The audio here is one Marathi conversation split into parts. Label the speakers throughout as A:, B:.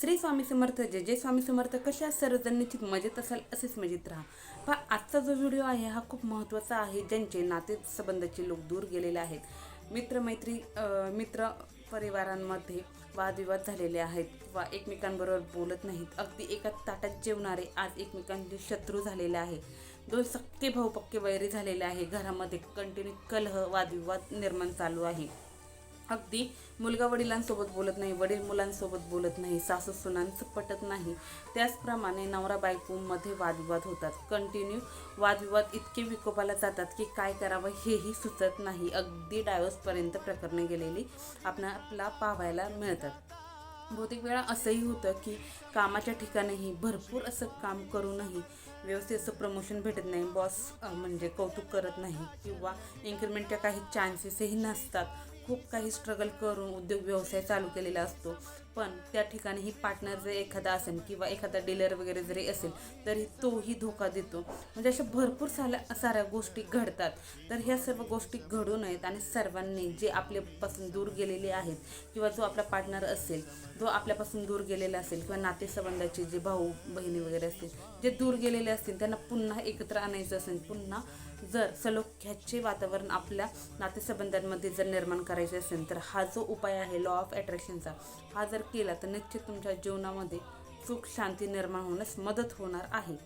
A: श्री स्वामी समर्थ जय जय स्वामी समर्थ. कशा सर्वजण? निश्चित मजेत असाल असेच मजेत राहा. पहा आजचा जो व्हिडिओ आहे हा खूप महत्त्वाचा आहे. ज्यांचे नाते संबंधाचे लोक दूर गेलेले आहेत. मित्रमैत्री मित्र परिवारांमध्ये वादविवाद झालेले आहेत किंवा एकमेकांबरोबर बोलत नाहीत. अगदी एका ताटात जेवणारे आज एकमेकांचे शत्रू झालेले आहे. दोन सक्के भाऊ पक्के वैरी झालेले आहे. घरामध्ये कंटिन्यू कलह वादविवाद निर्माण चालू आहे. अगदी मुलगा वडिलांसोबत बोलत नाही वडील मुलांसोबत बोलत नाही सासू सुनांचं पटत नाही. त्याचप्रमाणे नवरा बायकोमध्ये वादविवाद होतात. कंटिन्यू वादविवाद इतके विकोपाला जातात की काय करावं हेही सुचत नाही. अगदी डायव्हर्सपर्यंत प्रकरणे गेलेली आपल्याला पाहायला मिळतात. बहुतेक वेळा असंही होतं की कामाच्या ठिकाणीही भरपूर असं काम करूनही व्यवस्थित असं प्रमोशन भेटत नाही. बॉस म्हणजे कौतुक करत नाही किंवा इन्क्रिमेंटच्या काही चान्सेसही नसतात. खूप काही स्ट्रगल करून उद्योग व्यवसाय चालू केलेला असतो. पण त्या ठिकाणीही पार्टनर जर एखादा असेल किंवा एखादा डीलर वगैरे जरी असेल तरी तोही धोका देतो. म्हणजे अशा भरपूर साऱ्या साऱ्या गोष्टी घडतात. तर ह्या सर्व गोष्टी घडू नयेत आणि सर्वांनी जे आपल्यापासून दूर गेलेले आहेत किंवा जो आपला पार्टनर असेल जो आपल्यापासून दूर गेलेला असेल किंवा नातेसंबंधाचे जे भाऊ बहिणी वगैरे असतील जे दूर गेलेले असतील त्यांना पुन्हा एकत्र आणायचं असेल पुन्हा जर सलोख्याचे वातावरण आपल्या नातेसंबंधांमध्ये जर निर्माण करायचे असेल तर हा जो उपाय आहे लॉ ऑफ अट्रॅक्शनचा हा जर केला तर निश्चित तुमच्या जीवनामध्ये सुख शांती निर्माण होण्यास मदत होणार आहे.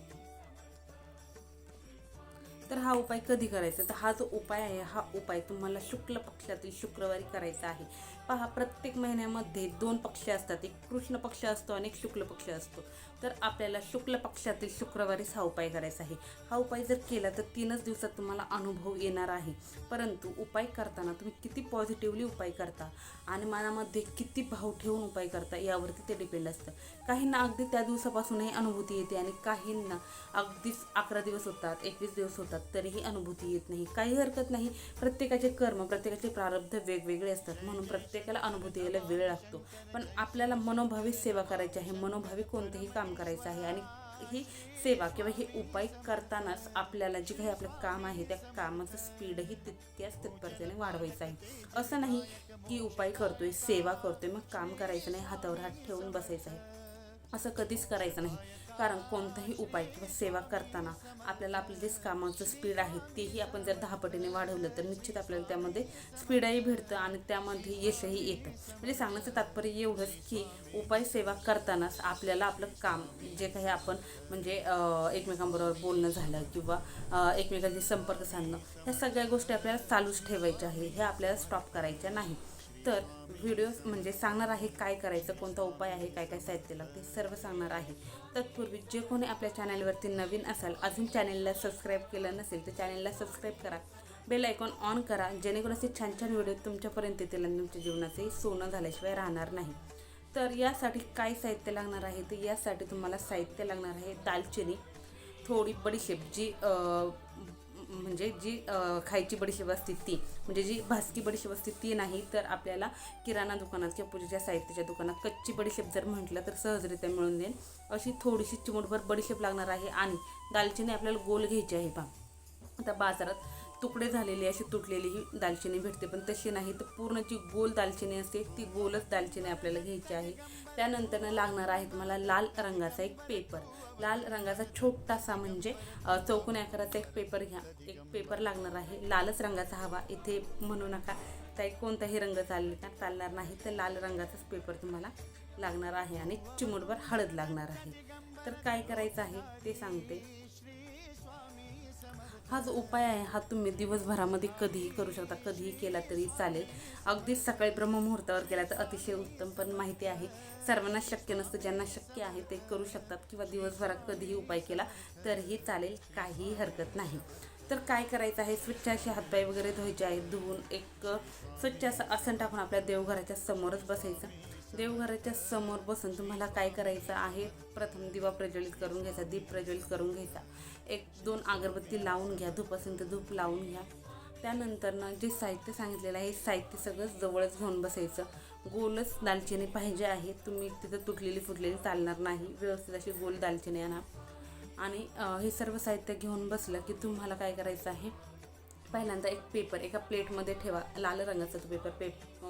A: तर हा उपाय कधी करायचा? तर हा जो उपाय आहे हा उपाय तुम्हाला शुक्ल पक्षातील शुक्रवारी करायचा आहे. पहा प्रत्येक महिन्यामध्ये दोन पक्ष असतात. एक कृष्ण पक्ष असतो आणि एक शुक्ल पक्ष असतो. तर आपल्याला शुक्ल पक्षातील शुक्रवारीच हा उपाय करायचा आहे. हा उपाय जर केला तर तीनच दिवसात तुम्हाला अनुभव येणार आहे. परंतु उपाय करताना तुम्ही किती पॉझिटिव्हली उपाय करता आणि मनामध्ये किती भाव ठेवून उपाय करता यावरती ते डिपेंड असतं. काहींना अगदी त्या दिवसापासूनही अनुभूती येते आणि काहींना अगदीच अकरा दिवस होतात एकवीस दिवस होतात तरीही अनुभूती येत नाही. काही हरकत नाही. प्रत्येकाचे कर्म प्रत्येकाचे प्रारब्ध वेगवेगळे असतात. म्हणून प्रत्येक प्रत्येकाला अनुभूती यायला वेळ लागतो. पण आपल्याला मनोभावी सेवा करायची आहे मनोभावी कोणतेही काम करायचं आहे आणि ही सेवा किंवा हे उपाय करतानाच आपल्याला जे काही आपलं काम आहे त्या कामाचं स्पीडही तितक्याच तत्परतेने वाढवायचं आहे. असं नाही की उपाय करतोय सेवा करतोय मग काम करायचं नाही हातावर हात ठेवून बसायचं आहे. असं कधीच करायचं नाही. कारण कोणताही उपाय किंवा सेवा करताना आपल्याला आपलं जे कामाचं स्पीड आहे तेही आपण जर दहा पटीने वाढवलं तर निश्चित आपल्याला त्यामध्ये स्पीडही भेटतं आणि त्यामध्ये यशही येतं. म्हणजे सांगण्याचं तात्पर्य एवढंच की उपाय सेवा करतानाच आपल्याला आपलं काम जे काही आपण म्हणजे एकमेकांबरोबर बोलणं झालं किंवा अं, एकमेकांशी संपर्क साधणं ह्या सगळ्या गोष्टी आपल्याला चालूच ठेवायच्या आहे हे आपल्याला स्टॉप करायच्या नाही. तर व्हिडिओ म्हणजे सांगणार आहे काय करायचं कोणता उपाय आहे काय काय साहित्य लागते सर्व सांगणार आहे. तत्पूर्वी जे कोणी आपल्या चॅनलवरती नवीन असाल अजून चॅनलला सबस्क्राईब केलं नसेल तर चॅनलला सबस्क्राईब करा. बेल आयकॉन ऑन करा जेणेकरून असे छान छान व्हिडिओ तुमच्यापर्यंत येतील आणि तुमच्या जीवनाचे सोनं झाल्याशिवाय राहणार नाही. तर यासाठी काय साहित्य लागणार आहे? तर यासाठी तुम्हाला साहित्य लागणार आहे दालचिनी थोडी बडीशेप जी म्हणजे जी खायची बडीशेप असते ती म्हणजे जी भासकी बडीशेप असते ती नाही तर आपल्याला किराणा दुकानात किंवा पूजेच्या साहित्याच्या दुकानात कच्ची बडीशेप जर म्हटलं तर सहजरित्या मिळून जाईल अशी थोडीशी चिमटभर बडीशेप लागणार आहे आणि दालचिनी आपल्याला गोल घ्यायची आहे पहा. आता बाजारात तुकडे झालेली अशी तुटलेली ही दालचिनी भेटते पण तशी नाही. तर पूर्ण जी गोल दालचिनी असते ती गोलच दालचिनी आपल्याला घ्यायची आहे. त्यानंतर लागणार आहेत मला लाल रंगाचा एक पेपर. लाल रंगाचा छोटासा म्हणजे चौकून आकाराचा एक पेपर घ्या. एक पेपर लागणार आहे. लालच रंगाचा हवा. इथे म्हणू नका काही कोणताही रंग चालले का चालणार नाही. तर लाल रंगाचाच पेपर तुम्हाला लागणार आहे आणि चिमूटभर हळद लागणार आहे. तर काय करायचं आहे ते सांगते. हा जो उपाय आहे हा तुम्ही दिवसभरामध्ये कधीही करू शकता कधीही केला तरी चालेल. अगदीच सकाळी ब्रह्ममुहूर्तावर केला तर अतिशय उत्तम पण माहिती आहे. सर्वांना शक्य नसतं ज्यांना शक्य आहे ते करू शकतात किंवा दिवसभरात कधीही उपाय केला तरीही चालेल काहीही हरकत नाही. तर काय करायचं आहे? स्वच्छ असे हातपाय वगैरे धुवायचे आहेत धुवून एक स्वच्छ असं आसन टाकून आपल्या देवघराच्या समोरच बसायचं. देवघराच्या समोर बसून तुम्हाला काय करायचं आहे? प्रथम दिवा प्रज्वलित करून घ्यायचा दीप प्रज्वलित करून घ्यायचा. एक दोन अगरबत्ती लावून घ्या धूप असेल तर धूप लावून घ्या. त्यानंतर ना जे साहित्य सांगितलेलं आहे हे साहित्य सगळं जवळच घेऊन बसायचं. गोलच दालचिनी पाहिजे आहे तुम्ही तिथं तुटलेली फुटलेली चालणार नाही. व्यवस्थित अशी गोल दालचिनी आणा. आणि हे सर्व साहित्य घेऊन बसलं की तुम्हाला काय करायचं आहे? पहिल्यांदा एक पेपर एका प्लेटमध्ये ठेवा लाल रंगाचा तो पेपर पेप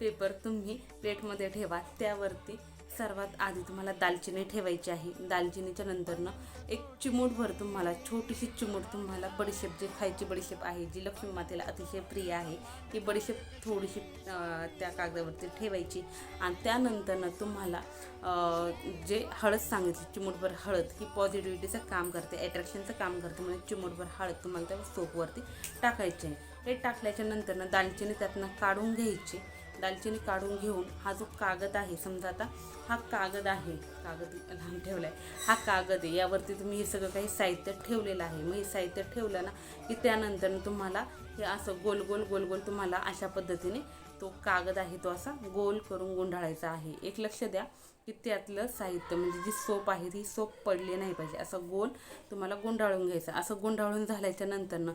A: पेपर तुम्ही प्लेटमध्ये ठेवा. त्यावरती सर्वात आधी तुम्हाला दालचिनी ठेवायची आहे. दालचिनीच्या नंतरनं एक चिमूटभर तुम्हाला छोटीशी चिमूट तुम्हाला बडीशेप जी खायची बडीशेप आहे जी लक्ष्मी मातेला अतिशय प्रिय आहे ती बडीशेप थोडीशी त्या कागदावरती ठेवायची. आणि त्यानंतरनं तुम्हाला जे हळद सांगितली चिमूटभर हळद ही पॉझिटिव्हिटीचं काम करते ॲट्रॅक्शनचं काम करते म्हणजे चिमूटभर हळद तुम्हाला त्या सोपवरती टाकायची आहे. हे टाकल्याच्या नंतरनं दालचिनी त्यातनं काढून घ्यायची. दालचिनी काढून घेऊन हा जो कागद आहे समजा आता हा कागद आहे कागद लांब ठेवला आहे हा कागद आहे यावरती तुम्ही हे सगळं काही साहित्य ठेवलेलं आहे. मग हे साहित्य ठेवलं ना की त्यानंतर तुम्हाला हे असं गोल गोल गोल गोल तुम्हाला अशा पद्धतीने तो कागद आहे तो असा गोल करून गुंडाळायचा आहे. एक लक्ष द्या की त्यातलं साहित्य म्हणजे जी सोप आहे ती सोप पडली नाही पाहिजे. असं गोल तुम्हाला गुंडाळून घ्यायचं. असं गुंडाळून झाल्याच्या नंतरनं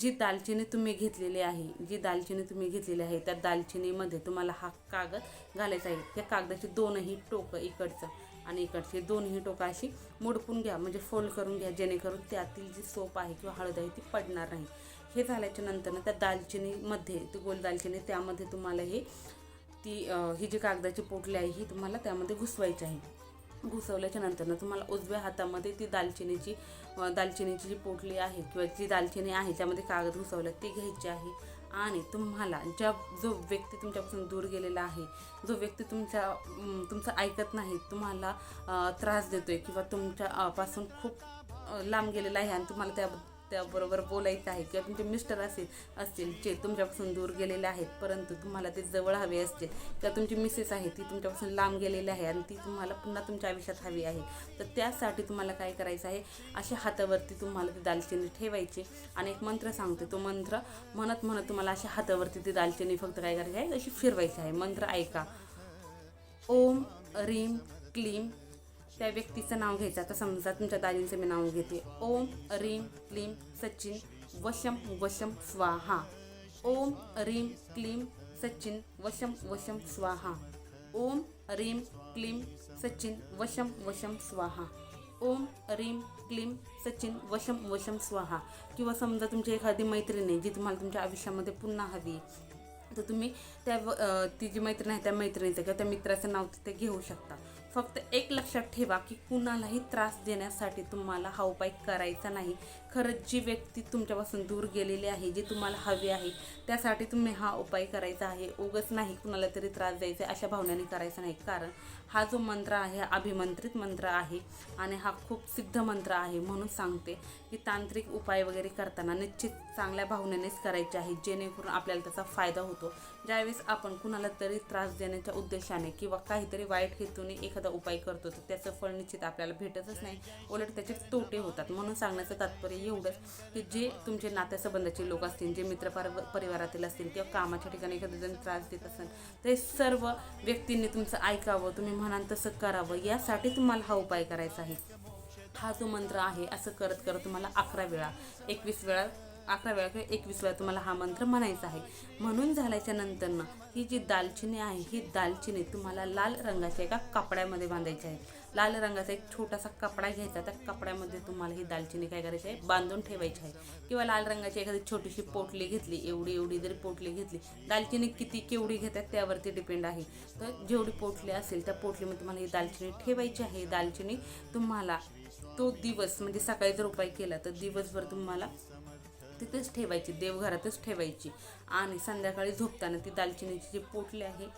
A: जी दालचिनी तुम्ही घेतलेली आहे जी दालचिनी तुम्ही घेतलेली आहे त्या दालचिनीमध्ये तुम्हाला हा कागद घालायचा आहे. त्या कागदाची दोनही टोकं इकडचं आणि इकडची दोनही टोकं अशी मोडपून घ्या म्हणजे फोल्ड करून घ्या जेणेकरून त्यातील जी सोप आहे किंवा हळद आहे ती पडणार नाही. हे झाल्याच्या नंतरनं त्या दालचिनीमध्ये ती गोल दालचिनी त्यामध्ये तुम्हाला हे ती ही जी कागदाची पोटली आहे ही तुम्हाला त्यामध्ये घुसवायची आहे. घुसवल्याच्या नंतरनं तुम्हाला उजव्या हातामध्ये ती दालचिनीची दालचिनीची जी पोटली आहे किंवा जी दालचिनी आहे त्यामध्ये कागद घुसवलं ती घ्यायची आहे. आणि तुम्हाला ज्या जो व्यक्ती तुमच्यापासून दूर गेलेला आहे जो व्यक्ती तुमच्या तुमचं ऐकत नाही तुम्हाला त्रास देतो आहे किंवा तुमच्यापासून खूप लांब गेलेला आहे आणि तुम्हाला त्या त्याबरोबर बोलायचं आहे किंवा तुमचे मिस्टर असेल असतील जे तुमच्यापासून दूर गेलेले आहेत परंतु तुम्हाला ते जवळ हवे असतील किंवा तुमची मिसेस आहे ती तुमच्यापासून लांब गेलेली आहे आणि ती तुम्हाला पुन्हा तुमच्या आयुष्यात हवी आहे तर त्यासाठी तुम्हाला काय करायचं आहे? अशा हातावरती तुम्हाला ती दालचिनी ठेवायची आणि एक मंत्र सांगते. तो मंत्र म्हणत म्हणत तुम्हाला अशा हातावरती ती दालचिनी फक्त काय करायची आहे? अशी फिरवायची आहे. मंत्र ऐका. ओम रीम क्लीम त्या व्यक्तीचं नाव घ्यायचं. आता समजा तुमच्या दाजींचं मी नाव घेते. ओम रीम क्लीम सचिन वशम वशम स्वाहा. ओम रीम क्लीम सचिन वशम वशम स्वाहा. ओम रीम क्लीम सचिन वशम वशम स्वाहा. ओम रीम क्लीम सचिन वशम वशम स्वाहा. किंवा समजा तुमची एखादी मैत्रीण आहे जी तुम्हाला तुमच्या आयुष्यामध्ये पुन्हा हवी तर तुम्ही त्या ती जी मैत्रीण आहे त्या मैत्रिणीचं किंवा त्या मित्राचं नाव तिथे घेऊ शकता. फक्त एक लक्षात ठेवा की कुणालाही त्रास देण्यासाठी तुम्हाला हा उपाय करायचा नाही. खरंच जी व्यक्ती तुमच्यापासून दूर गेलेली आहे जी तुम्हाला हवी आहे त्यासाठी तुम्ही हा उपाय करायचा आहे. उगच नाही कुणाला तरी त्रास द्यायचा आहे अशा भावनेने करायचा नाही. कारण हा जो मंत्र आहे हा अभिमंत्रित मंत्र आहे आणि हा खूप सिद्ध मंत्र आहे म्हणून सांगते की तांत्रिक उपाय वगैरे करताना निश्चित चांगल्या भावनेनेच करायचे आहे. जेणेकरून आपल्याला त्याचा फायदा होतो. ज्यावेळेस आपण कुणाला तरी त्रास देण्याच्या उद्देशाने किंवा काहीतरी वाईट हेतूने एखादं उपाय करतो तर त्याचं फळ निश्चित आपल्याला भेटतच नाही. उलट त्याचे तोटे होतात. म्हणून सांगण्याचं तात्पर्य एवढंच की जे तुमचे नात्यासंबंधाचे लोक असतील जे मित्र परिवारातील असतील किंवा कामाच्या ठिकाणी एखादा जण त्रास देत असेल ते सर्व व्यक्तींनी तुमचं ऐकावं तुम्ही म्हणाल तसं करावं यासाठी तुम्हाला हा उपाय करायचा आहे. हा जो मंत्र आहे असं करत करत तुम्हाला अकरा वेळा एकवीस वेळा अकरा वेळा किंवा एकवीस वेळा तुम्हाला हा मंत्र म्हणायचा आहे. म्हणून झाल्याच्या नंतरनं ही जी दालचिनी आहे ही दालचिनी तुम्हाला लाल रंगाच्या एका कपड्यामध्ये बांधायची आहे. लाल रंगाचा एक छोटासा कपडा घ्यायचा त्या कपड्यामध्ये तुम्हाला ही दालचिनी काय करायची आहे बांधून ठेवायची आहे. किंवा लाल रंगाची एखादी छोटीशी पोटली घेतली एवढी एवढी जरी पोटली घेतली दालचिनी किती केवढी घेतात त्यावरती डिपेंड आहे. तर जेवढी पोटली असेल त्या पोटलीमध्ये तुम्हाला ही दालचिनी ठेवायची आहे. दालचिनी तुम्हाला तो दिवस म्हणजे सकाळी जर उपाय केला तर दिवसभर तुम्हाला तिथेच ठेवायची देवघरातच ठेवायची. आणि संध्याकाळी झोपताना ती दालचिनीची जी पोटली आहे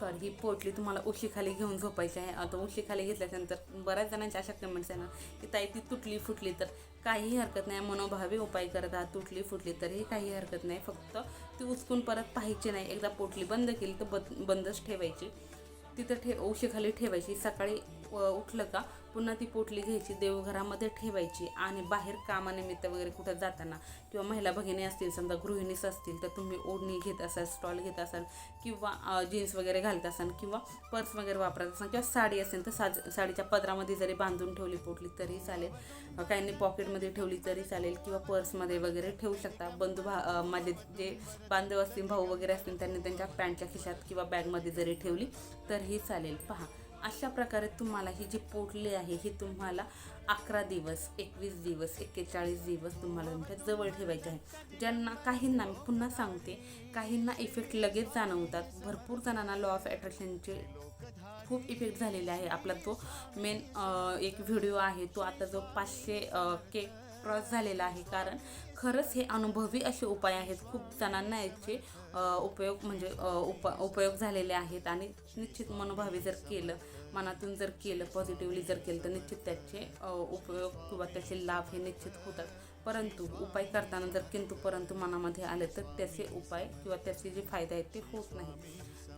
A: सॉरी ही पोटली तुम्हाला उशीखाली घेऊन झोपायची आहे. आता उशीखाली घेतल्याच्यानंतर बऱ्याच जणांच्या अशा कमेंट्स आहे ना की ताई ती तुटली फुटली तर काही हरकत नाही मनोभावी उपाय करत आहात तुटली फुटली तरीही काही हरकत नाही. फक्त ती उचकून परत पाहायची नाही. एकदा पोटली बंद केली तर बंद बंदच ठेवायची. तिथं ठे उशीखाली ठेवायची. सकाळी उठलं का पुन्हा ती पोटली घ्यायची देवघरामध्ये ठेवायची आणि बाहेर कामानिमित्त वगैरे कुठं जाताना किंवा महिला भगिनी असतील समजा गृहिणीच असतील तर तुम्ही ओढणी घेत असाल स्टॉल घेत असाल किंवा जीन्स वगैरे घालत असाल किंवा पर्स वगैरे वापरत असाल किंवा साडी असेल तर साज साडीच्या पदरामध्ये जरी बांधून ठेवली पोटली तरी चालेल. काहींनी पॉकेटमध्ये ठेवली तरी चालेल किंवा पर्समध्ये वगैरे ठेवू शकता. बंधू भा माझे जे बांधव असतील भाऊ वगैरे असतील त्यांनी त्यांच्या पॅन्टच्या खिशात किंवा बॅगमध्ये जरी ठेवली तरीही चालेल. पहा अशा प्रकारे तुम्हाला ही जी पोटली आहे ही तुम्हाला अकरा दिवस एकवीस दिवस एक्केचाळीस दिवस तुम्हाला तुमच्या जवळ ठेवायचे आहे. ज्यांना काहींना मी पुन्हा सांगते काहींना इफेक्ट लगेच जाणवतात. भरपूर जणांना लॉ ऑफ अट्रॅक्शनचे खूप इफेक्ट झालेले आहे. आपला तो मेन एक व्हिडिओ आहे तो आता जो पाचशे के क्रॉस झालेला आहे. कारण खरंच हे अनुभवी असे उपाय आहेत. खूप जणांना याचे उपयोग म्हणजे उपा उपयोग झालेले आहेत आणि निश्चित मनोभावी जर केलं मनातून जर केलं पॉझिटिव्हली जर केलं तर निश्चित त्याचे उपयोग किंवा त्याचे लाभ हे निश्चित होतात. परंतु उपाय करताना जर किंतु परंतु मनामध्ये आले तर त्याचे उपाय किंवा त्याचे जे फायदे आहेत ते होत नाही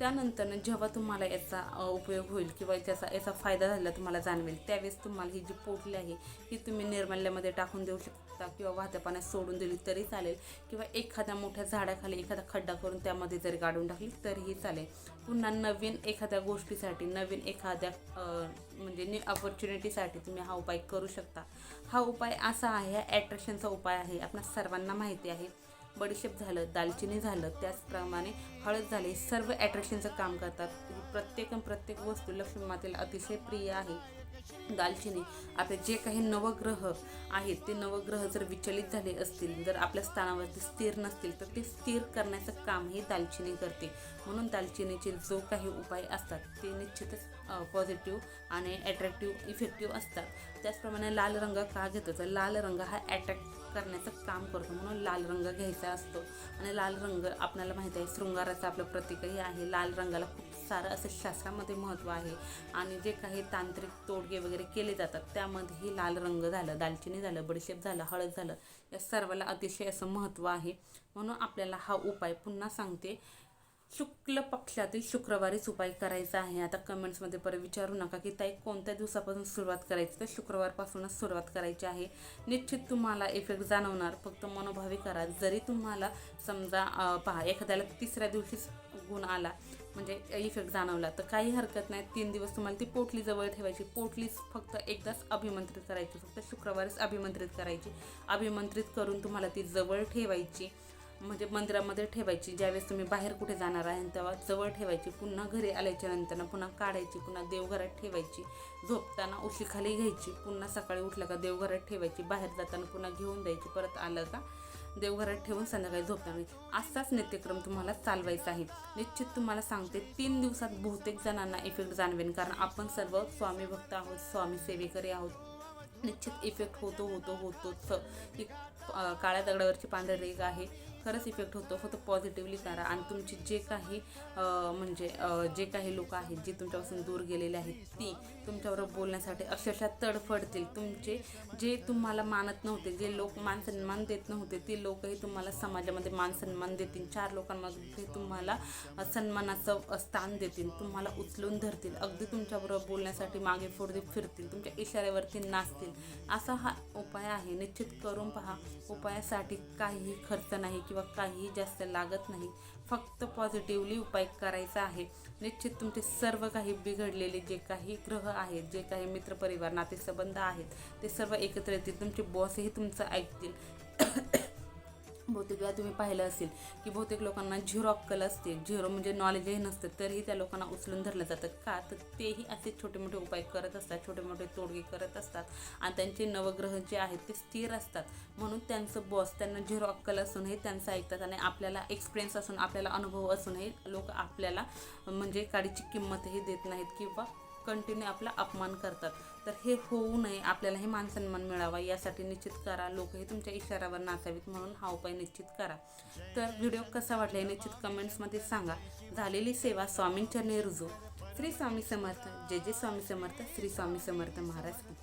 A: त्यानंतर जेव्हा तुम्हाला याचा उपयोग होईल किंवा त्याचा याचा फायदा झाला तुम्हाला जाणवेल त्यावेळेस तुम्हाला ही जी पोटली आहे ही तुम्ही निर्मल्यामध्ये टाकून देऊ शकता किंवा वाहत्या पाण्यात सोडून दिली तरी चालेल किंवा एखाद्या मोठ्या झाडाखाली एखादा खड्डा करून त्यामध्ये जरी गाडून टाकली तरीही चालेल. पुन्हा नवीन एखाद्या गोष्टीसाठी नवीन एखाद्या म्हणजे न्यू ऑपॉर्च्युनिटीसाठी तुम्ही हा उपाय करू शकता. हा उपाय असा आहे ॲट्रॅक्शनचा उपाय आहे आपल्या सर्वांना माहिती आहे. बडीशेप झालं दालचिनी झालं त्याचप्रमाणे हळद झाली सर्व ॲट्रॅक्शनचं काम करतात. म्हणजे प्रत्येक प्रत्येक वस्तू लक्ष्मी मातेला अतिशय प्रिय आहे. दालचिनी आपले जे काही नवग्रह आहेत ते नवग्रह जर विचलित झाले असतील जर आपल्या स्थानावरती स्थिर नसतील तर ते स्थिर करण्याचं काम हे दालचिनी करते. म्हणून दालचिनीचे जो काही उपाय असतात ते निश्चितच पॉझिटिव्ह आणि ॲट्रॅक्टिव्ह इफेक्टिव्ह असतात. त्याचप्रमाणे लाल रंग का घेतो? तर लाल रंग हा ॲट्रॅक्ट करण्याचं काम करतो. म्हणून लाल रंग घ्यायचा असतो. आणि लाल रंग आपल्याला माहीत आहे शृंगाराचं आपलं प्रतीकही आहे. लाल रंगाला खूप सारं असं शास्त्रामध्ये महत्त्व आहे. आणि जे काही तांत्रिक तोडगे वगैरे केले जातात त्यामध्येही लाल रंग झालं दालचिनी झालं बडीशेप झालं हळद झालं या सर्वाला अतिशय असं महत्त्व आहे. म्हणून आपल्याला हा उपाय पुन्हा सांगते. शुक्ल पक्षातील शुक्रवारीच उपाय करायचा आहे. आता कमेंट्समध्ये परत विचारू नका की ताई कोणत्या दिवसापासून सुरुवात करायची? तर शुक्रवारपासूनच सुरुवात करायची आहे. निश्चित तुम्हाला इफेक्ट जाणवणार. फक्त मनोभावी करा. जरी तुम्हाला समजा पहा एखाद्याला तिसऱ्या दिवशीच गुण आला म्हणजे इफेक्ट जाणवला तर काही हरकत नाही. तीन दिवस तुम्हाला ती पोटली जवळ ठेवायची. पोटलीच फक्त एकदाच अभिमंत्रित करायची. फक्त शुक्रवारीच अभिमंत्रित करायची. अभिमंत्रित करून तुम्हाला ती जवळ ठेवायची. म्हणजे मंदिरामध्ये ठेवायची ज्यावेळेस तुम्ही बाहेर कुठे जाणार आहे तेव्हा जवळ ठेवायची पुन्हा घरी आल्याच्यानंतर पुन्हा काढायची पुन्हा देवघरात ठेवायची झोपताना उशीखाली घ्यायची पुन्हा सकाळी उठलं का देवघरात ठेवायची बाहेर जाताना पुन्हा घेऊन द्यायची परत आलं का देवघरात ठेवून संध्याकाळी झोपताना असाच नित्यक्रम तुम्हाला चालवायचा आहे. निश्चित तुम्हाला सांगते तीन दिवसात बहुतेक जणांना इफेक्ट जाणवेन कारण आपण सर्व स्वामी भक्त आहोत स्वामी सेवेकरी आहोत. निश्चित इफेक्ट होतो होतो होतोच. ही काळ्या दगडावरची पांढरी रेग आहे. खरंच इफेक्ट होतो. फक्त पॉझिटिव्हली करा. आणि तुमची जे काही म्हणजे जे काही लोक आहेत जे तुमच्यापासून दूर गेलेले आहेत ती तुमच्यावर बोलण्यासाठी अक्षरशः तडफडतील. तुमचे जे तुम्हाला मानत नव्हते जे लोक मान सन्मान देत नव्हते ते लोकही तुम्हाला समाजामध्ये मान सन्मान देतील. चार लोकांमध्ये तुम्हाला सन्मानाचं स्थान देतील. तुम्हाला उचलून धरतील. अगदी तुमच्याबरोबर बोलण्यासाठी मागे पुढे फिरतील. तुमच्या इशाऱ्यावरती नाचतील. असा हा उपाय आहे. निश्चित करून पहा उपायासाठी काहीही खर्च नाही किंवा काहीही जास्त लागत नाही. फक्त पॉझिटिव्हली उपाय करायचा आहे. निश्चित तुमचे सर्व काही बिघडलेले जे काही ग्रह आहेत जे काही मित्रपरिवार नातेसंबंध आहेत ते सर्व एकत्र येतील. तुमचे बॉसही तुमचं ऐकतील. बहुतेक वेळा तुम्ही पाहिलं असेल की बहुतेक लोकांना झिरो अक्कल असते. झिरो म्हणजे नॉलेजही नसतं तरीही त्या लोकांना उचलून धरलं जातं. का? तर तेही असे छोटे मोठे उपाय करत असतात छोटे मोठे तोडगे करत असतात आणि त्यांचे नवग्रह जे आहेत ते स्थिर असतात. म्हणून त्यांचं बॉस त्यांना झिरो अक्कल असूनही त्यांचं ऐकतात आणि आपल्याला एक्सपिरियन्स असून आपल्याला अनुभव असूनही लोक आपल्याला म्हणजे काडीची किंमतही देत नाहीत किंवा कंटिन्यू आपला अपमान करतात. तर हे होऊ नये आपल्याला हे मानसन्मान मिळावा यासाठी निश्चित करा. लोकही तुमच्या इशाऱ्यावर नाचावीत म्हणून हा उपाय निश्चित करा. तर व्हिडिओ कसा वाटला हे निश्चित कमेंट्समध्ये सांगा. झालेली सेवा स्वामींच्या रुजू श्री स्वामी समर्थ. जय जय स्वामी समर्थ. श्री स्वामी समर्थ महाराज की